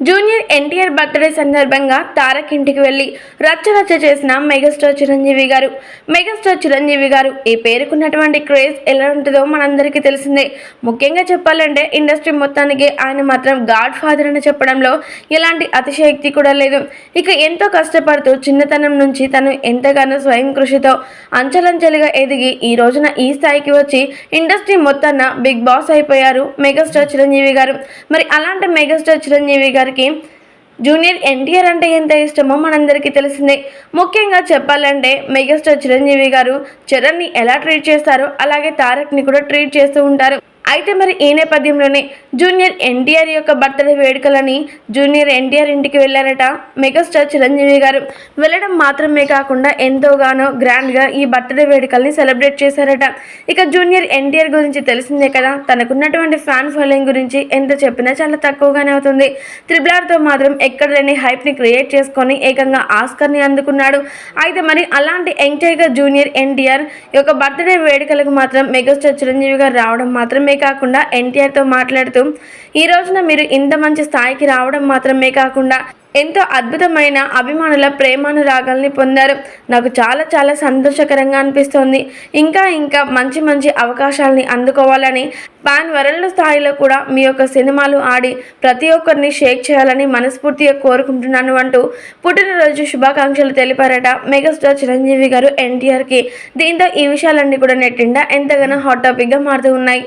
Junior NTR birthday సందర్భంగా తారక్ ఇంటికి వెళ్ళి రచ్చరచ్చ చేసిన మెగాస్టార్ చిరంజీవి గారు. మెగాస్టార్ చిరంజీవి గారు ఈ పేరుకున్నటువంటి క్రేజ్ ఎలా ఉంటుందో మనందరికీ తెలిసిందే. ముఖ్యంగా చెప్పాలంటే ఇండస్ట్రీ మొత్తానికి ఆయన మాత్రం గాడ్ ఫాదర్ అని చెప్పడంలో ఎలాంటి అతిశయక్తి కూడా లేదు. ఇక ఎంతో కష్టపడుతూ చిన్నతనం నుంచి తను ఎంతగానో స్వయం కృషితో అంచెలంచెలుగా ఎదిగి ఈ రోజున ఈ స్థాయికి వచ్చి ఇండస్ట్రీ మొత్తాన బిగ్ బాస్ అయిపోయారు మెగాస్టార్ చిరంజీవి గారు. మరి అలాంటి మెగాస్టార్ చిరంజీవి గారు గారికి. జూనియర్ ఎన్టీఆర్ అంటే ఎంత ఇష్టమో మనందరికీ తెలిసిందే. ముఖ్యంగా చెప్పాలంటే మెగాస్టార్ చిరంజీవి గారు చరణ్ని ఎలా ట్రీట్ చేస్తారో అలాగే తారక్ని కూడా ట్రీట్ చేస్తూ ఉంటారు. అయితే మరి ఈ నేపథ్యంలోనే జూనియర్ ఎన్టీఆర్ యొక్క బర్త్డే వేడుకలని జూనియర్ ఎన్టీఆర్ ఇంటికి వెళ్ళారట మెగాస్టార్ చిరంజీవి గారు. వెళ్ళడం మాత్రమే కాకుండా ఎంతోగానో గ్రాండ్గా ఈ బర్త్డే వేడుకల్ని సెలబ్రేట్ చేశారట. ఇక జూనియర్ ఎన్టీఆర్ గురించి తెలిసిందే కదా తనకున్నటువంటి ఫ్యాన్ ఫాలోయింగ్ గురించి ఎంత చెప్పినా చాలా తక్కువగానే అవుతుంది. త్రిబులార్తో మాత్రం ఎక్కడ లేని హైప్ని క్రియేట్ చేసుకొని ఏకంగా ఆస్కర్ని అందుకున్నాడు. అయితే మరి అలాంటి యంగ్ టైగర్ జూనియర్ ఎన్టీఆర్ యొక్క బర్త్డే వేడుకలకు మాత్రం మెగాస్టార్ చిరంజీవి గారు రావడం మాత్రమే కాకుండా ఎన్టీఆర్తో మాట్లాడుతూ ఈ రోజున మీరు ఇంత మంచి స్థాయికి రావడం మాత్రమే కాకుండా ఎంతో అద్భుతమైన అభిమానుల ప్రేమానురాగాల్ని పొందారు. నాకు చాలా చాలా సంతోషకరంగా అనిపిస్తోంది. ఇంకా ఇంకా మంచి మంచి అవకాశాలని అందుకోవాలని పాన్ వరల్డ్ స్థాయిలో కూడా మీ యొక్క సినిమాలు ఆడి ప్రతి ఒక్కరిని షేక్ చేయాలని మనస్ఫూర్తిగా కోరుకుంటున్నాను అంటూ పుట్టినరోజు శుభాకాంక్షలు తెలిపారట మెగాస్టార్ చిరంజీవి గారు ఎన్టీఆర్కి. దీంతో ఈ విషయాలన్నీ కూడా నెట్టిండా ఎంతగానో హాట్ టాపిక్గా మారుతూ ఉన్నాయి.